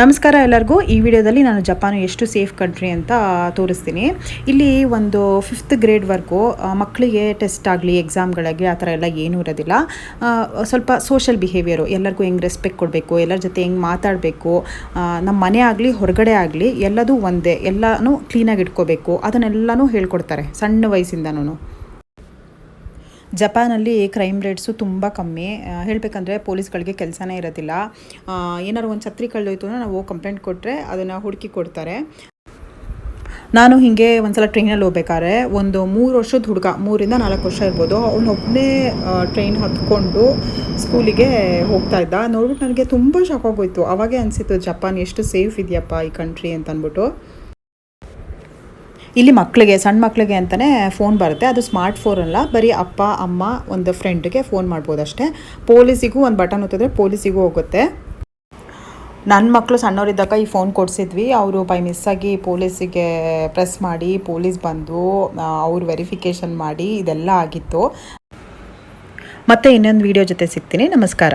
ನಮಸ್ಕಾರ ಎಲ್ಲರಿಗೂ. ಈ ವಿಡಿಯೋದಲ್ಲಿ ನಾನು ಜಪಾನು ಎಷ್ಟು ಸೇಫ್ ಕಂಟ್ರಿ ಅಂತ ತೋರಿಸ್ತೀನಿ. ಇಲ್ಲಿ ಒಂದು ಫಿಫ್ತ್ ಗ್ರೇಡ್ವರೆಗೂ ಮಕ್ಕಳಿಗೆ ಟೆಸ್ಟ್ ಆಗಲಿ ಎಕ್ಸಾಮ್ಗಳಿಗೆ ಆ ಥರ ಎಲ್ಲ ಏನೂ ಇರೋದಿಲ್ಲ. ಸ್ವಲ್ಪ ಸೋಷಲ್ ಬಿಹೇವಿಯರು ಎಲ್ಲರಿಗೂ ಹೆಂಗೆ ರೆಸ್ಪೆಕ್ಟ್ ಕೊಡಬೇಕು, ಎಲ್ಲರ ಜೊತೆ ಹೆಂಗೆ ಮಾತಾಡಬೇಕು ನಮ್ಮ ಮನೆ ಆಗಲಿ, ಹೊರಗಡೆ ಆಗಲಿ, ಎಲ್ಲದೂ ಒಂದೇ, ಎಲ್ಲನೂ ಕ್ಲೀನಾಗಿ ಇಟ್ಕೋಬೇಕು, ಅದನ್ನೆಲ್ಲನೂ ಹೇಳ್ಕೊಡ್ತಾರೆ, ಸಣ್ಣ ವಯಸ್ಸಿಂದನೂ ಜಪಾನಲ್ಲಿ ಕ್ರೈಮ್ ರೇಟ್ಸು ತುಂಬ ಕಮ್ಮಿ. ಹೇಳಬೇಕಂದ್ರೆ ಪೊಲೀಸ್ಗಳಿಗೆ ಕೆಲಸನೇ ಇರೋದಿಲ್ಲ. ಏನಾದ್ರು ಒಂದು ಛತ್ರಿ ಕಳೆದೋಯ್ತು ಅಂದರೆ ನಾವು ಕಂಪ್ಲೇಂಟ್ ಕೊಟ್ಟರೆ ಅದನ್ನು ಹುಡುಕಿ ಕೊಡ್ತಾರೆ. ನಾನು ಹೀಗೆ ಒಂದ್ಸಲ ಟ್ರೈನಲ್ಲಿ ಹೋಗ್ಬೇಕಾದ್ರೆ ಒಂದು ಮೂರು ವರ್ಷದ ಹುಡುಗ, ಮೂರಿಂದ ನಾಲ್ಕು ವರ್ಷ ಇರ್ಬೋದು ಅವನೊಬ್ಬನೇ ಟ್ರೈನ್ ಹತ್ಕೊಂಡು ಸ್ಕೂಲಿಗೆ ಹೋಗ್ತಾ ಇದ್ದ. ನೋಡ್ಬಿಟ್ಟು ನನಗೆ ತುಂಬ ಶಾಕ್ ಆಗೋಯ್ತು. ಅವಾಗೇ ಅನಿಸಿತ್ತು, ಜಪಾನ್ ಎಷ್ಟು ಸೇಫ್ ಇದೆಯಪ್ಪ ಈ ಕಂಟ್ರಿ ಅಂತ ಅಂದ್ಬಿಟ್ಟು ಇಲ್ಲಿ ಮಕ್ಕಳಿಗೆ ಸಣ್ಣ ಮಕ್ಕಳಿಗೆ ಅಂತಲೇ ಫೋನ್ ಬರುತ್ತೆ. ಅದು ಸ್ಮಾರ್ಟ್ ಫೋನ್ ಅಲ್ಲ. ಬರೀ ಅಪ್ಪ, ಅಮ್ಮ ಒಂದು ಫ್ರೆಂಡ್ಗೆ ಫೋನ್ ಮಾಡ್ಬೋದು ಅಷ್ಟೇ ಪೊಲೀಸಿಗೂ ಒಂದು ಬಟನ್ ಒತ್ತಿದ್ರೆ ಪೊಲೀಸಿಗೂ ಹೋಗುತ್ತೆ. ನನ್ನ ಮಕ್ಕಳು ಸಣ್ಣವರಿದ್ದಾಗ ಈ ಫೋನ್ ಕೊಡಿಸಿದ್ವಿ. ಅವರು ಬೈ ಮಿಸ್ಸಾಗಿ ಪೊಲೀಸಿಗೆ ಪ್ರೆಸ್ ಮಾಡಿ, ಪೊಲೀಸ್ ಬಂದು ಅವ್ರು ವೆರಿಫಿಕೇಷನ್ ಮಾಡಿ, ಇದೆಲ್ಲ ಆಗಿತ್ತು. ಮತ್ತೆ ಇನ್ನೊಂದು ವಿಡಿಯೋ ಜೊತೆ ಸಿಗ್ತೀನಿ. ನಮಸ್ಕಾರ.